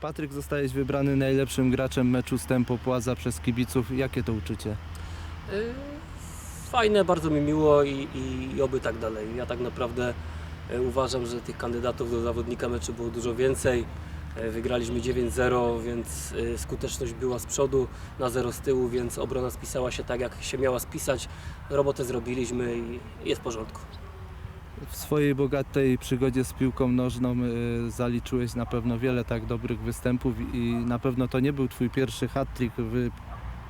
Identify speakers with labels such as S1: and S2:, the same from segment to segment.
S1: Patryk, zostałeś wybrany najlepszym graczem meczu z Tempo Płaza przez kibiców. Jakie to uczucie?
S2: Y, Fajne, bardzo mi miło i, i, i oby tak dalej. Ja tak naprawdę y, uważam, że tych kandydatów do zawodnika meczu było dużo więcej. Y, Wygraliśmy 9-0, więc skuteczność była z przodu, na 0 z tyłu, więc obrona spisała się tak, jak się miała spisać. Robotę zrobiliśmy i jest w porządku.
S1: W swojej bogatej przygodzie z piłką nożną y, zaliczyłeś na pewno wiele tak dobrych występów i na pewno to nie był twój pierwszy hat-trick w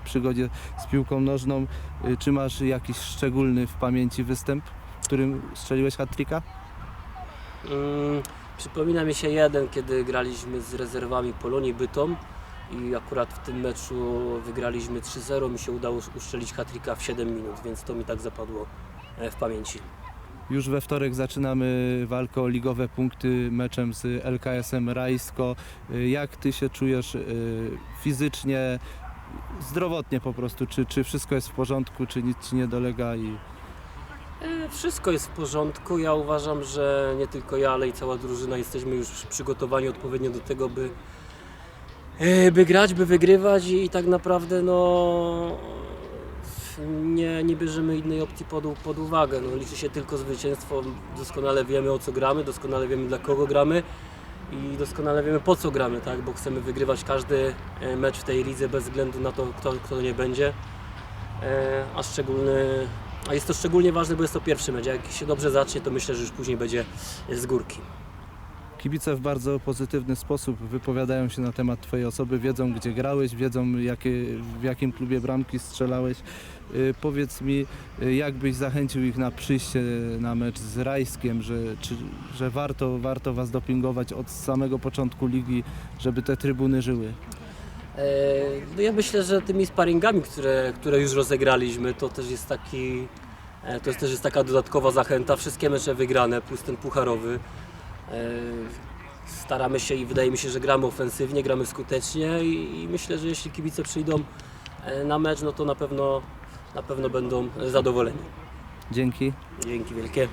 S1: przygodzie z piłką nożną. Y, Czy masz jakiś szczególny w pamięci występ, w którym strzeliłeś hat-tricka?
S2: Mm, przypomina mi się jeden, kiedy graliśmy z rezerwami Polonii Bytom i akurat w tym meczu wygraliśmy 3-0. Mi się udało uszczelić hat-tricka w 7 minut, więc to mi tak zapadło e, w pamięci.
S1: Już we wtorek zaczynamy walkę o ligowe punkty meczem z LKS-em Rajsko. Y, Jak ty się czujesz y, fizycznie, zdrowotnie po prostu? Czy, czy wszystko jest w porządku, czy nic ci nie dolega? I...
S2: E, Wszystko jest w porządku. Ja uważam, że nie tylko ja, ale i cała drużyna jesteśmy już przygotowani odpowiednio do tego, by, by grać, by wygrywać i tak naprawdę no, nie, nie bierzemy innej opcji pod, pod uwagę. No, liczy się tylko zwycięstwo. Doskonale wiemy o co gramy, doskonale wiemy dla kogo gramy i doskonale wiemy po co gramy, tak? bo chcemy wygrywać każdy e, mecz w tej lidze bez względu na to, kto, kto nie będzie. E, A szczególny a jest to szczególnie ważne, bo jest to pierwszy mecz. Jak się dobrze zacznie, to myślę, że już później będzie z górki.
S1: Kibice w bardzo pozytywny sposób wypowiadają się na temat Twojej osoby, wiedzą gdzie grałeś, wiedzą jakie, w jakim klubie bramki strzelałeś. Y, powiedz mi, y, jak byś zachęcił ich na przyjście na mecz z Rajskiem, że, czy, że warto, warto Was dopingować od samego początku ligi, żeby te trybuny żyły?
S2: E, No ja myślę, że tymi sparingami, które, które już rozegraliśmy, to też jest taki, e, to jest też jest taka dodatkowa zachęta. Wszystkie mecze wygrane, plus ten pucharowy. E, Staramy się i wydaje mi się, że gramy ofensywnie, gramy skutecznie i, myślę, że jeśli kibice przyjdą e, na mecz, no to na pewno, na pewno będą zadowoleni.
S1: Dzięki.
S2: Dzięki wielkie.